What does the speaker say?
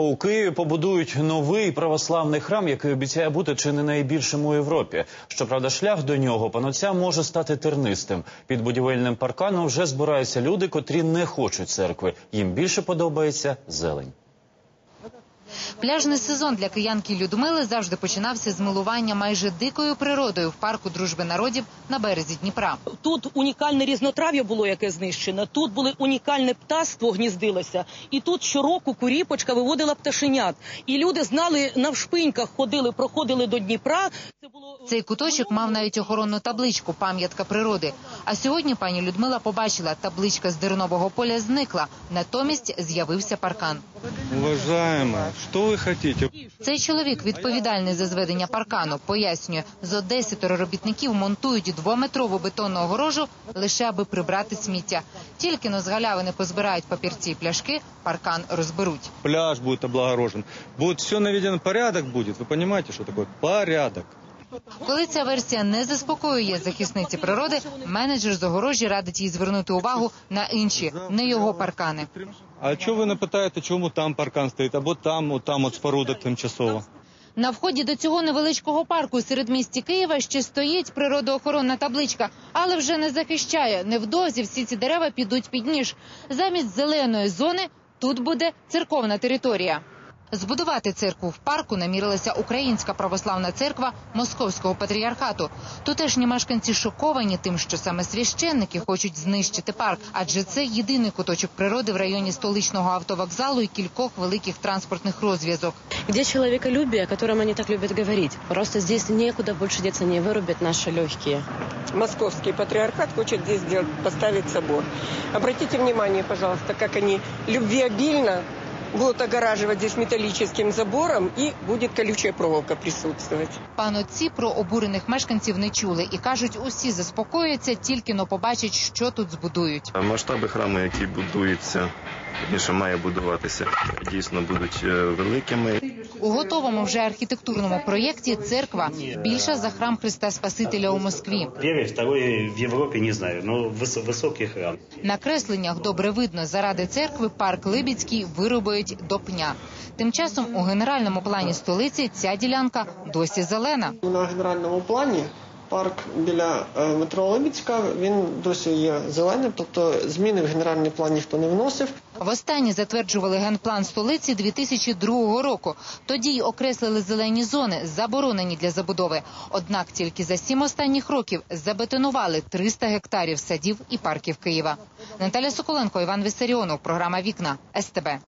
У Києві побудують новий православний храм, який обіцяє бути чи не найбільшим у Європі. Щоправда, шлях до нього паноця може стати тернистим. Під будівельним парканом вже збираються люди, котрі не хочуть церкви. Їм більше подобається зелень. Пляжний сезон для киянки Людмили завжди починався з милування майже дикою природою в парку дружби народів на березі Дніпра. Тут унікальне різнотрав'я було, яке знищено. Тут були унікальне птаство гніздилося, і тут щороку куріпочка виводила пташенят. І люди знали навшпиньках, ходили, проходили до Дніпра. Це було Цей куточок мав навіть охоронну табличку пам'ятка природи. А сьогодні пані Людмила побачила, табличка з дернового поля зникла. Натомість з'явився паркан. Уважаемая, что ви хочете? Цей чоловік відповідальний за зведення паркану. Пояснює, зо десятеро робітників монтують двометрову бетонну огорожу лише аби прибрати сміття. Тільки но з галявини позбирають папірці і пляшки, паркан розберуть. Пляж буде облагорожен. Буде все наведено порядок Буде. Ви розумієте, що таке порядок? Коли ця версія не заспокоює захисниці природи, менеджер з огорожі радить їй звернути увагу на інші, не його паркани. А что вы напитаєте, чому там паркан стоїть, або там, от там от споруда тимчасова? На вході до цього невеличкого парку серед місті Києва ще стоїть природоохоронна табличка, але вже не захищає. Невдовзі всі ці дерева підуть під ніж. Замість зеленої зони тут буде церковна територія. Збудувати церкву в парку намірилася Українська православна церква Московського патріархату. Тутешні мешканці шоковані тим, що саме священники хочуть знищити парк, адже це єдиний куточок природи в районі столичного автовокзалу і кількох великих транспортних розв'язок. Где человеколюбие, о котором они так любят говорить? Просто здесь некуда больше деться, не вырубят наши легкие. Московский патриархат хочет здесь сделать, поставить собор. Обратите внимание, пожалуйста, как они любвеобильно будут огораживать здесь металлическим забором и будет колючая проволока присутствовать. Пан отці про обурених мешканців не чули і кажуть, усі заспокояться, тільки но побачать, що тут збудують. Масштаби храму, які будуються, більше має будуватися, дійсно будуть е, великими. У готовому вже архітектурному проєкті церква більша за храм Христа Спасителя у Москві. Первый, второй в Европе не знаю, но выс- высокий храм. На кресленнях добре видно, заради церкви парк Либідський виробують до пня. Тим часом у генеральному плані столиці ця ділянка досі зелена. На генеральному плані парк біля е, метро Либідська він досі є зеленим, тобто зміни в генеральний план ніхто не вносив. Востаннє затверджували генплан столиці 2002 року. Тоді й окреслили зелені зони, заборонені для забудови. Однак тільки за сім останніх років забетонували 300 гектарів садів і парків Києва. Наталя Соколенко, Іван Вісаріонов, програма Вікна СТБ.